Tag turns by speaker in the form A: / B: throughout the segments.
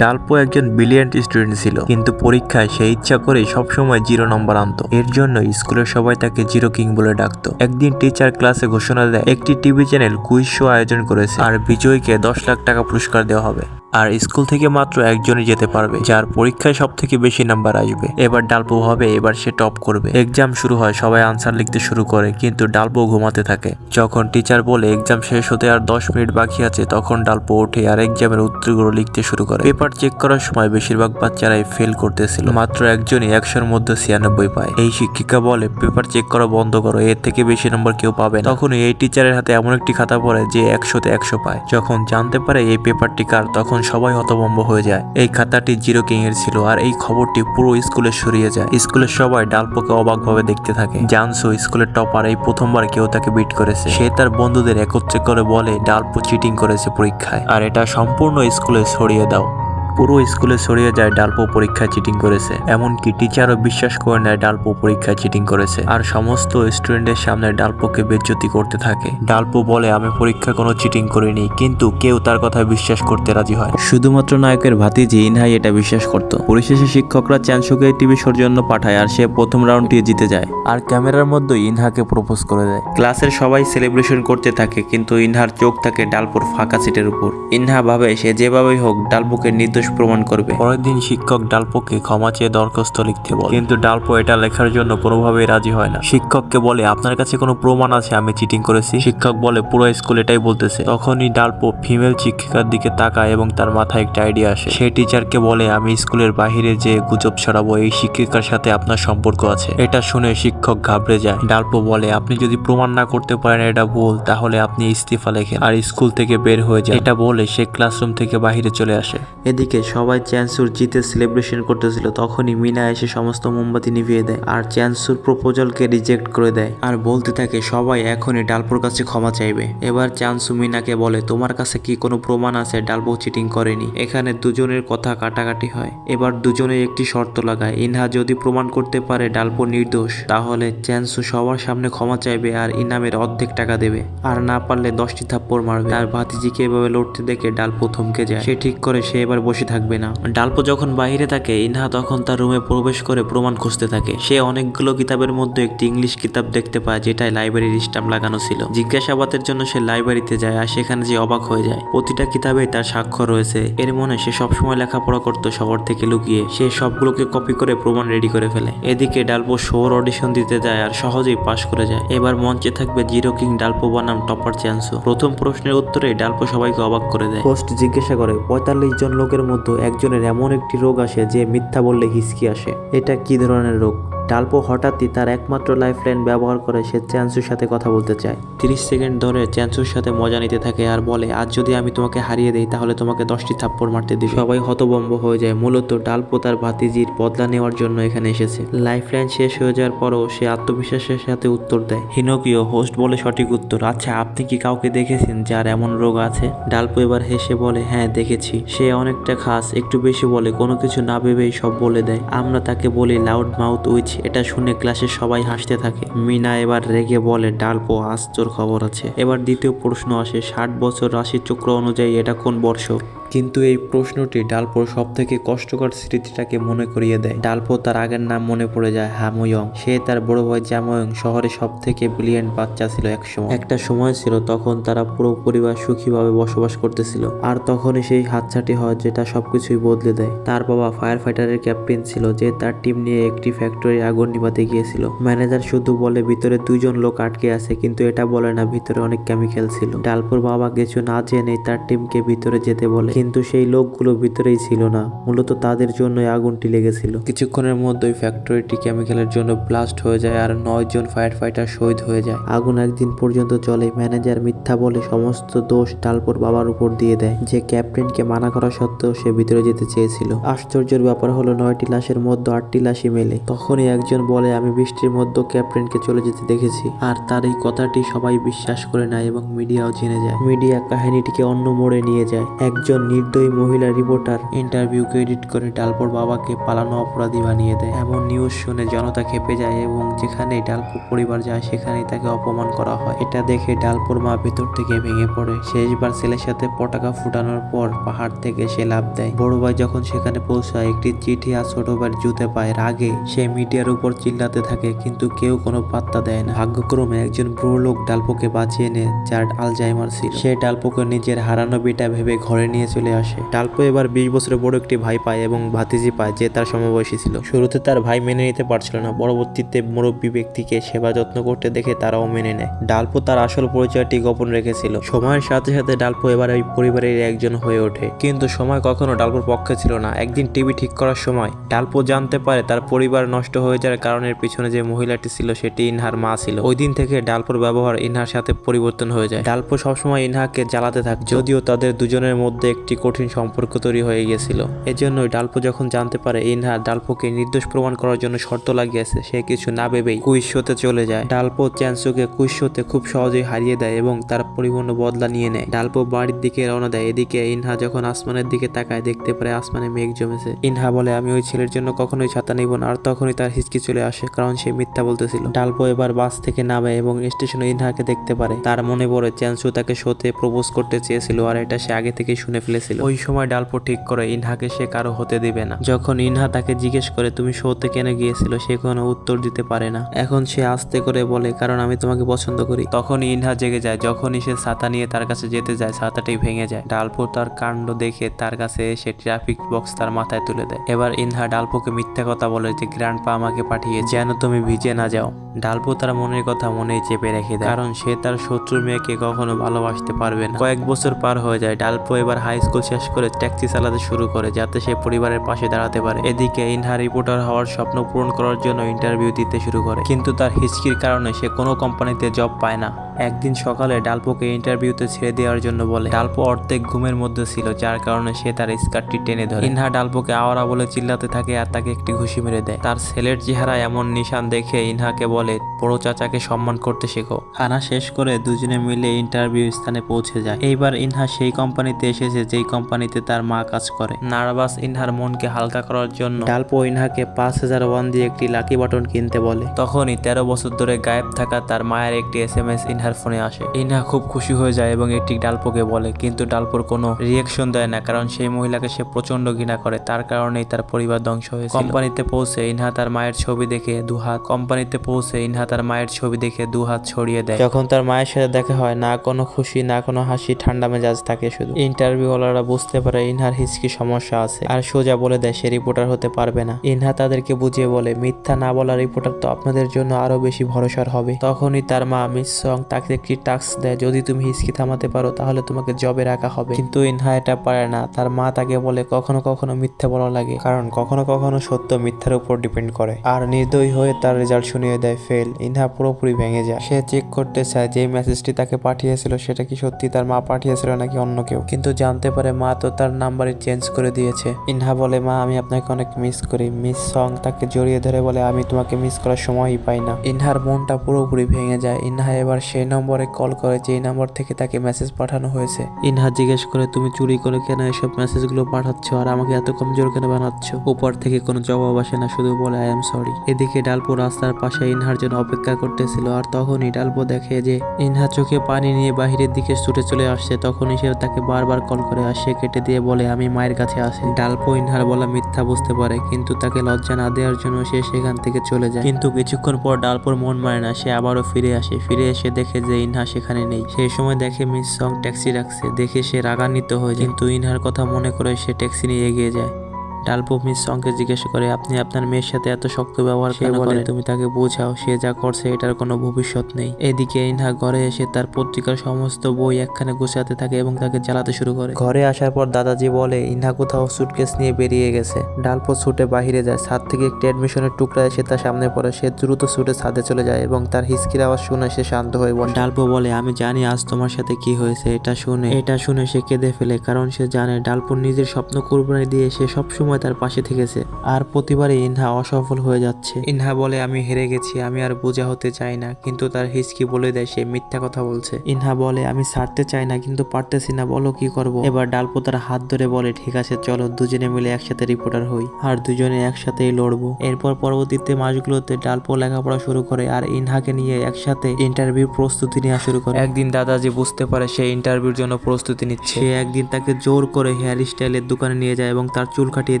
A: ডালপো একজন brilliant student ছিল, কিন্তু পরীক্ষায় সে ইচ্ছা করে সবসময় জিরো নম্বর আনত। এর জন্য স্কুলের সবাই তাকে জিরো কিং বলে ডাকতো। একদিন টিচার ক্লাসে ঘোষণা দেয়, একটি টিভি চ্যানেল কুইজ শো আয়োজন করেছে, আর বিজয়ীকে দশ লাখ টাকা পুরস্কার দেওয়া হবে। আর স্কুল থেকে মাত্র একজনই যেতে পারবে, যার পরীক্ষায় সব থেকে বেশি নাম্বার আসবে। এবার ডালপো হবে, এবার সে টপ করবে। এক্সাম শুরু হয়, সবাই আনসার লিখতে শুরু করে, কিন্তু ডালপো ঘুমাতে থাকে। যখন টিচার বলে এক্সাম শেষ হতে আর দশ মিনিট বাকি আছে, তখন ডালপো ওঠে আর এক্সামের উত্তরগুলো লিখতে শুরু করে। পেপার চেক করার সময় বেশিরভাগ বাচ্চারাই ফেল করতেছিল। মাত্র একজনই একশোর মধ্যে ছিয়ানব্বই পায়। এই শিক্ষিকা বলে, পেপার চেক করা বন্ধ করো, এর থেকে বেশি নম্বর কেউ পাবে না। তখনই এই টিচারের হাতে এমন একটি খাতা পড়ে যে একশোতে একশো পায়। যখন জানতে পারে এই পেপারটি কার, তখন সবাই হতভম্ব হয়ে যায়। এই খাতাটি জিরো কিং এর ছিল আর এই খবরটি পুরো স্কুলে ছড়িয়ে যায়। স্কুলের সবাই ডালপোকে অবাকভাবে দেখতে থাকে। জানসু স্কুলের টপার এই প্রথমবার কেউ তাকে বিট করেছে। সে তার বন্ধুদের একত্রে করে বলে, ডালপো চিটিং করেছে পরীক্ষায়। আর এটা সম্পূর্ণ স্কুলে ছড়িয়ে দাও। পুরো স্কুলে ছড়িয়ে যায় ডালপো পরীক্ষায় চিটিং করেছে। এমনকি টিচারও বিশ্বাস করে নেয় ডালপো পরীক্ষায় চিটিং করেছে। আর সমস্ত স্টুডেন্টের সামনে ডালপোকে বেজ্জতি করতে থাকে। ডালপো বলে, আমি পরীক্ষায় কোনো চিটিং করিনি, কিন্তু কেউ তার কথা বিশ্বাস করতে রাজি হয়। শুধুমাত্র নায়কের ভাতিজি ইনহাই এটা বিশ্বাস করত। পরিশেষে শিক্ষকরা চ্যানসুকে টিভি শোর জন্য পাঠায় আর সে প্রথম রাউন্ডটি জিতে যায়। আর ক্যামেরার মধ্যে ইনহাকে প্রপোজ করে দেয়। ক্লাসের সবাই সেলিব্রেশন করতে থাকে, কিন্তু ইনহার চোখ থাকে ডালপোর ফাঁকা সিটের উপর। ইনহা ভাবে, সে যেভাবেই হোক, ডালপোকে নির্দোষ প্রমাণ করবে। পরের দিন শিক্ষক ডালপোকে ক্ষমা চেয়ে দরখাস্ত লিখতে বলে। কিন্তু ডালপো এটা লেখার জন্য কোনোভাবেই রাজি হয় না। শিক্ষককে বলে আপনার কাছে কোনো প্রমাণ আছে? আমি চিটিং করেছি। শিক্ষক বলে পুরো স্কুল এটাই বলতেছে। তখনই ডালপো ফিমেল শিক্ষিকার দিকে তাকায় এবং তার মাথায় একটা আইডিয়া আসে। সে টিচারকে বলে আমি স্কুলের বাইরে যে গুজব ছড়াবো এই শিক্ষিকার সাথে আপনার সম্পর্ক আছে। এটা শুনে শিক্ষক ঘাবড়ে যায়। ডালপো বলে আপনি যদি প্রমাণ না করতে পারেন এটা ভুল তাহলে আপনি ইস্তিফা লেখেন। আর স্কুল থেকে বের হয়ে যায়। এটা বলে সে ক্লাসরুম থেকে বাইরে চলে আসে। এদিকে সবাই চ্যান্সুর জিতে সেলিব্রেশন করতেছিল, তখনই মিনা এসে সমস্ত মোমবাতি নিভিয়ে দেয় আর চ্যান্সুর প্রপোজালকে রিজেক্ট করে দেয়। আর বলতে থাকে, সবাই এখনই ডালপোর কাছে ক্ষমা চাইবে। এবার চান্সু মিনাকে বলে, তোমার কাছে কি কোনো প্রমাণ আছে? ডালপো চিটিং করেনি। এখানে দুজনের কথা কাটাকাটি হয়। এবার দুজনে একটি শর্ত লাগায়, ইনহা যদি প্রমাণ করতে পারে ডালপো নির্দোষ, তাহলে চ্যান্সু সবার সামনে ক্ষমা চাইবে আর ইনামের অর্ধেক টাকা দেবে। আর না পারলে দশটি থাপ্পড় মারবে। তার ভাতিজিকে এভাবে লড়তে দেখে ডালপো থমকে যায়। সে ঠিক করে, সে এবার বসে থাকবে না। ডালপো যখন বাইরে থাকে, ইনহা তখন তার রুমে প্রবেশ করে প্রমাণ খুঁজতে থাকে। সে অনেকগুলো কিতাবের মধ্যে একটি ইংলিশ কিতাব দেখতে পায়, যেটায় লাইব্রেরির স্টাম্প লাগানো ছিল। জিজ্ঞাসাবাদের জন্য সে লাইব্রেরিতে যায় আর সেখানে যে অবাক হয়ে যায়, প্রতিটা কিতাবে তার স্বাক্ষর রয়েছে। এর মনে সে সবসময় লেখাপড়া করতো শহর থেকে লুকিয়ে। সে সবগুলোকে কপি করে প্রমাণ রেডি করে ফেলে। এদিকে ডালপো শোর অডিশন দিতে যায় আর সহজেই পাশ করে যায়। এবার মঞ্চে থাকবে জিরো কিং ডালপো বনাম টপার চ্যান্সও প্রথম প্রশ্নের উত্তরে ডালপো সবাইকে অবাক করে দেয়। পোস্ট জিজ্ঞাসা করে, পঁয়তাল্লিশ জন লোকের মধ্যে একজনের এমন একটি রোগ আসে যে মিথ্যা বললে হিসকি আসে। এটা কি ধরনের রোগ? ডালপো হঠাৎই তার একমাত্র লাইফ লাইন ব্যবহার করে সে চ্যান্সুর সাথে কথা বলতে চায়। তিরিশ সেকেন্ড ধরে চ্যান্সুর সাথে মজা নিতে থাকে আর বলে, আজ যদি আমি তোমাকে হারিয়ে দিই, তাহলে তোমাকে দশটি থাপ্পড় মারতে দিই সবাই হতবম্ব হয়ে যায়। মূলত ডালপো তার ভাতিজির বদলা নেওয়ার জন্য এখানে এসেছে। লাইফ লাইন শেষ হয়ে যাওয়ার পরও সে আত্মবিশ্বাসের সাথে উত্তর দেয় হিনোকিও হোস্ট বলে সঠিক উত্তর। আচ্ছা আপনি কি কাউকে দেখেছেন যার এমন রোগ আছে? ডালপো এবার হেসে বলে হ্যাঁ দেখেছি। সে অনেকটা খাস, একটু বেশি বলে, কোনো কিছু না ভেবেই সব বলে দেয়। আমরা তাকে বলি লাউড মাউথ উইচ এটা শুনে ক্লাসে সবাই হাসতে থাকে। মিনা এবার রেগে বলে ডালপো আশ্চর্য খবর আছে। এবার দ্বিতীয় প্রশ্ন আসে, ষাট বছর রাশি চক্র অনুযায়ী এটা কোন বর্ষ? কিন্তু এই প্রশ্নটি ডালপোর সব থেকে কষ্টকর স্মৃতিটাকে মনে করিয়ে দেয়। ডালপো তার আগের নাম মনে পড়ে যায় হাময়ং। সে তার বড় ভাই জাময়ং শহরে সব থেকে ব্রিলিয়েন্ট বাচ্চা ছিল এক সময় একটা সময় ছিল তখন তারা পুরো পরিবার সুখীভাবে বসবাস করতেছিল। আর তখনই সেই হাতছাটি হয় যেটা সবকিছুই বদলে দেয়। তার বাবা ফায়ার ফাইটারের ক্যাপ্টেন ছিল যে তার টিম নিয়ে একটি ফ্যাক্টরি আগুন নিভাতে গিয়েছিল। ম্যানেজার শুধু বলে, ভিতরে দুজন লোক আটকে আছে, কিন্তু এটা বলে না, ভিতরে অনেক কেমিক্যাল ছিল ডালপুর বাবা কিছু না জেনে তার টিমকে ভিতরে যেতে বলে। কিন্তু সেই লোকগুলো ভিতরেই ছিল না, মূলত তাদের জন্যই আগুনটি লেগেছিল। কিছুক্ষণের মধ্যেই ফ্যাক্টরিটি কেমিক্যালের জন্য ব্লাস্ট হয়ে যায় আর নয় জন ফায়ার ফাইটার শহীদ হয়ে যায়। আগুন একদিন পর্যন্ত চলে ম্যানেজার মিথ্যা বলে সমস্ত দোষ ডালপুর বাবার উপর দিয়ে দেয়, যে ক্যাপ্টেনকে মানা করা সত্ত্বেও সে ভিতরে যেতে চেয়েছিল। আশ্চর্যের ব্যাপার হলো, নয়টি লাশের মধ্যে আটটি লাশই মেলে। তখনই একজন বলে, আমি বৃষ্টির মধ্যে ক্যাপ্টেনকে চলে যেতে দেখেছি। আর তার এই কথাটি সবাই বিশ্বাস করে নেয় এবং মিডিয়াও জেনে যায়। মিডিয়া কাহিনীটিকে অন্য মোড়ে নিয়ে যায়। একজন নির্দয়ী মহিলা রিপোর্টার ইন্টারভিউকে এডিট করে ডালপোর বাবাকে পালানো অপরাধী বানিয়ে দেয়। এমন নিউজ শুনে জনতা খেপে যায় এবং যেখানে ডালপো পরিবার যায়, সেখানেই তাকে অপমান করা হয়। এটা দেখে ডালপোর মা ভেতর থেকে ভেঙে পড়ে। শেষবার ছেলের সাথে পটাকা ফুটানোর পর পাহাড় থেকে সে লাভ দেয়। বড় ভাই যখন সেখানে পৌঁছায়, একটি চিঠি আর ছোট ভাইয়ের জুতে পায়। রাগে সে মিডিয়ার উপর চিল্লাতে থাকে, কিন্তু কেউ কোনো পাত্তা দেয় না। ভাগ্যক্রমে একজন বুড়ো লোক ডালপোকে বাঁচিয়ে নেয়, যার আলজাইমার ছিল। সে ডালপোকে নিজের হারানো বেটা ভেবে ঘরে নিয়ে চলে আসে। ডালপো এবার বিশ বছরের বড় একটি ভাই পায় এবং ভাতিজি পায় যে তার সমবয়সী ছিল। শুরুতে তার ভাই মেনে নিতে পারছিল না। পরবর্তীতে মুরব্বী ব্যক্তিকে সেবা যত্ন করতে দেখে তারাও মেনে নেয়। ডালপো তার আসল পরিচয়টি গোপন রেখেছিল। সময়ের সাথে সাথে ডালপো এবার এই পরিবারের একজন হয়ে ওঠে। কিন্তু সময় কখনো ডালপোর পক্ষে ছিল না। একদিন টিভি ঠিক করার সময় ডালপো জানতে পারে তার পরিবার নষ্ট হয়ে যাওয়ার কারণের পিছনে যে মহিলাটি ছিল সেটি ইনহার মা ছিল। ওই দিন থেকে ডালপোর ব্যবহার ইনহার সাথে পরিবর্তন হয়ে যায়। ডালপো সবসময় ইনহাকে জ্বালাতে থাকে যদিও তাদের দুজনের মধ্যে একটি কঠিন সম্পর্ক তৈরি হয়ে গিয়েছিল। এজন্যই ডালপো যখন জানতে পারে ইনহা ডালপোকে নির্দোষ প্রমাণ করার জন্য শর্ত লাগিয়েছে, সে কিছু না ভেবেই কুইশ শোতে চলে যায়। ডালপো চ্যান্সুকে কুইশ শোতে খুব সহজেই হারিয়ে দেয় এবং তার পরিপূর্ণ বদলা নিয়ে নেয়। ডালপো বাড়ির দিকে রওনা দেয়। এদিকে ইনহা যখন আসমানের দিকে তাকায়, দেখতে পারে আসমানে মেঘ জমেছে। ইনহা বলে, আমি ওই ছেলের জন্য কখনোই ছাতা নিব না। আর তখনই তার হিচকি চলে আসে, কারণ সে মিথ্যা বলতেছিল। ডালপো এবার বাস থেকে নামে এবং স্টেশনে ইনহাকে দেখতে পারে। তার মনে পড়ে, চ্যান্সু তাকে শোতে প্রপোজ করতে চেয়েছিল, আর এটা সে আগে থেকেই শুনে ফেলেছিল ওই সময় ডালপো ঠিক করে ইনহাকে সে কারও হতে দিবে না। যখন ইনহা তাকে জিজ্ঞেস করে, তুমি শোতে কেন গিয়েছিল? সে কোনো উত্তর দিতে পারে না। এখন সে আস্তে করে বলে, কারণ আমি তোমাকে পছন্দ করি। তখনই ইনহা জেগে যায়। যখনই সে ছাতা নিয়ে তার কাছে যেতে যায় ছাতাটাই ভেঙে যায়। ডালপো তার কাণ্ড দেখে তার কাছে এসে ট্রাফিক বক্স তার মাথায় তুলে দেয়। এবার ইনহা ডালপোকে মিথ্যা কথা বলে যে গ্র্যান্ড পা আমাকে পাঠিয়ে যেন তুমি ভিজে না যাও। ডালপো তার মনের কথা মনেই চেপে রেখে দেয়। কারণ সে তার শত্রুর মেয়েকে কখনো ভালোবাসতে পারবে না। কয়েক বছর পার হয়ে যায়। ডালপো এবার হাই স্কুল শেষ করে ট্যাক্সি চালাতে শুরু করে, যাতে সে পরিবারের পাশে দাঁড়াতে পারে। এদিকে ইনহা রিপোর্টার হওয়ার স্বপ্ন পূরণ করার জন্য ইন্টারভিউ দিতে শুরু করে, কিন্তু তার হিচকির কারণে সে কোনো কোম্পানিতে জব পায় না। একদিন সকালে ডালপোকে ইন্টারভিউতে ছেড়ে দেওয়ার জন্য বলে, ডালপো অর্ধেক ঘুমের মধ্যে ছিল, যার কারণে সে তার স্কার্টটি টেনে ধরে। ইনহা ডালপোকে আওয়ারা বলে চিল্লাতে থাকে আর তাকে একটি ঘুষি মেরে দেয়। তার ছেলের চেহারা এমন নিশান দেখে ইনহাকে বলে, বড় চাচাকে সম্মান করতে শেখো। খানা শেষ করে দুজনে মিলে ইন্টারভিউ স্থানে পৌঁছে যায়। এইবার ইনহা সেই কোম্পানিতে এসেছে, যেই কোম্পানিতে তার মা কাজ করে। নার্ভাস ইনহার মনকে হালকা করার জন্য ডালপো ইনহাকে পাঁচ হাজার ওয়ান দিয়ে একটি লাকি বাটন কিনতে বলে। তখনই তেরো বছর ধরে গায়েব থাকা তার মায়ের একটি এস এম এস ইনহার ফোনে আসে। ইনহা খুব খুশি হয়ে যায় এবং একটি ডালপোকে বলে, কিন্তু ডালপোর কোনো রিয়েকশন দেয় না, কারণ সেই মহিলাকে সে প্রচণ্ড ঘৃণা করে। তার কারণেই তার পরিবার ধ্বংস হয়েছে কোম্পানিতে পৌঁছে ইনহা তার মায়ের ছবি দেখে দুহাত কোম্পানিতে পৌঁছে ইনহা তার মায়ের ছবি দেখে দুহাত ছড়িয়ে দেয়। যখন তার মায়ের সাথে দেখা হয়, না কোনো খুশি, না কোনো হাসি, ঠান্ডা মেজাজ থাকে শুধু। ইন্টারভিউ ওয়ালারা বুঝতে পারে ইনহার হিচকি সমস্যা আছে, আর সোজা বলে দেয়, সে রিপোর্টার হতে পারবে না। ইনহা তাদেরকে বুঝিয়ে বলে, মিথ্যা না বলা রিপোর্টার তো আপনাদের জন্য আরও বেশি ভরসার হবে। তখনই তার মা মিস সং তাকে একটি টাস্ক দেয়, যদি তুমি হিচকি থামাতে পারো, তাহলে তোমাকে জবে রাখা হবে। কিন্তু ইনহা এটা পারে না। তার মা তাকে বলে, কখনো কখনো মিথ্যা বলা লাগে। কারণ কখনো কখনো সত্য মিথ্যার উপর ডিপেন্ড করে। আর নির্দয়ী হয়ে তার রেজাল্ট শুনিয়ে দেয় ফেল ইনহা পুরোপুরি ভেঙে যায়। সে চেক করতে চায় যে মেসেজটি তাকে পাঠিয়েছিল, সেটা কি সত্যি তার মা পাঠিয়েছিল নাকি অন্য কেউ। কিন্তু জানতে পারে মা তো তার নাম্বারই চেঞ্জ করে দিয়েছে। ইনহা বলে, মা, আমি আপনাকে অনেক মিস করি। মিস সং তাকে জড়িয়ে ধরে বলে, আমি তোমাকে মিস করার সময়ই পাই না। ইনহার মনটা পুরোপুরি ভেঙে যায়। ইনহা এবার সেই নম্বরে কল করে, যেই নম্বর থেকে তাকে মেসেজ পাঠানো হয়েছে। ইনহা জিজ্ঞেস করে, তুমি চুরি করে কেন এসব মেসেজগুলো পাঠাচ্ছ? আর আমাকে এত কমজোর কেন বানাচ্ছ? উপর থেকে কোনো জবাব আসে না, শুধু বলে আই এম সরি এদিকে ডালপো রাস্তার পাশে ইনহার জন্য অপেক্ষা করতেছিল, আর তখনই ডালপো দেখে যে ইনহা চোখে পানি নিয়ে বাহিরের দিকে ছুটে চলে আসছে। তখনই সে তাকে বারবার কল করে, আর সে কেটে দিয়ে বলে, আমি মায়ের কাছে আসি। ডালপো ইনহার বলা মিথ্যা বুঝতে পারে, কিন্তু তাকে লজ্জা না দেওয়ার জন্য সে সেখান থেকে চলে যায়। কিন্তু কিছুক্ষণ পর ডালপোর মন মানে না, সে আবারও ফিরে আসে। ফিরে এসে দেখে যে ইনহা সেখানে নেই। সেই সময় দেখে মিস সং ট্যাক্সি রাখছে দেখে সে রাগান্বিত হয়ে কিন্তু ইনহার কথা মনে করে সে ট্যাক্সি নিয়ে এগিয়ে যায়। ডালপো মিস সঙ্গে জিজ্ঞেস করে আপনি আপনার মেয়ের সাথে এত শক্ত ব্যবহার কেন বলে তুমি তাকে বোঝাও সে যা করছে এটার কোনো ভবিষ্যৎ নেই। এদিকে ইনহা ঘরে এসে তার পত্রিকার সমস্ত বই একখানে গুছাতে থাকে এবং তাকে জ্বালাতে শুরু করে। ঘরে আসার পর দাদাজি বলে ইনহা কোথাও সুটকেস নিয়ে বেরিয়ে গেছে। ডালপো ছুটে বাহিরে যায়। ছাদ থেকে একটি অ্যাডমিশনের টুকরা এসে তার সামনে পড়ে। সে দ্রুত ছুটে ছাদে চলে যায় এবং তার হিসকির আওয়াজ শুনে সে শান্ত হয়ে বসে। ডালপো বলে আমি জানি আজ তোমার সাথে কি হয়েছে এটা শুনে। এটা শুনে সে কেঁদে ফেলে কারণ সে জানে ডালপোর নিজের স্বপ্ন কোরবানি দিয়ে সে সবসময় সবসময় তার পাশে থেকেছে। আর প্রতিবারই ইনহা অসফল হয়ে যাচ্ছে। ইনহা বলে, আমি হেরে গেছি, আমি আর বোঝা হতে চাই না। কিন্তু তার হিসকি বলে দেয়, সে মিথ্যা কথা বলছে। ইনহা বলে, আমি ছাড়তে চাই না, কিন্তু পারতেছি না, বলো কি করব? এবার ডালপো তার হাত ধরে বলে, ঠিক আছে, চলো, দুজনে মিলে একসাথে রিপোর্টার হই, আর দুজনে একসাথেই লড়বো। এরপর পরবর্তীতে মাসগুলোতে ডালপো লেখাপড়া শুরু করে, আর ইনহাকে নিয়ে একসাথে ইন্টারভিউ প্রস্তুতি নেওয়া শুরু করে। একদিন দাদাজি বুঝতে পারে, সে ইন্টারভিউর জন্য প্রস্তুতি নিচ্ছে। সে একদিন তাকে জোর করে হেয়ার স্টাইলের দোকানে নিয়ে যায় এবং তার চুল কাটিয়ে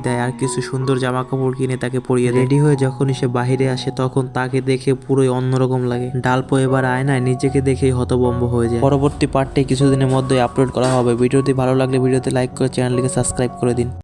A: দেয় আর কিছু সুন্দর জামা কাপড় কিনে তাকে পরিয়ে দেয়। রেডি হয়ে যখন সে বাহিরে আসে তখন তাকে দেখে পুরোই অন্যরকম লাগে। ডালপো এবার আয়নায় নিজেকে দেখেই হতবম্ব হয়ে যায়। পরবর্তী পার্টটি কিছুদিনের মধ্যে আপলোড করা হবে। ভিডিওটি ভালো লাগলে ভিডিওতে লাইক করে চ্যানেলটিকে সাবস্ক্রাইব করে দিন।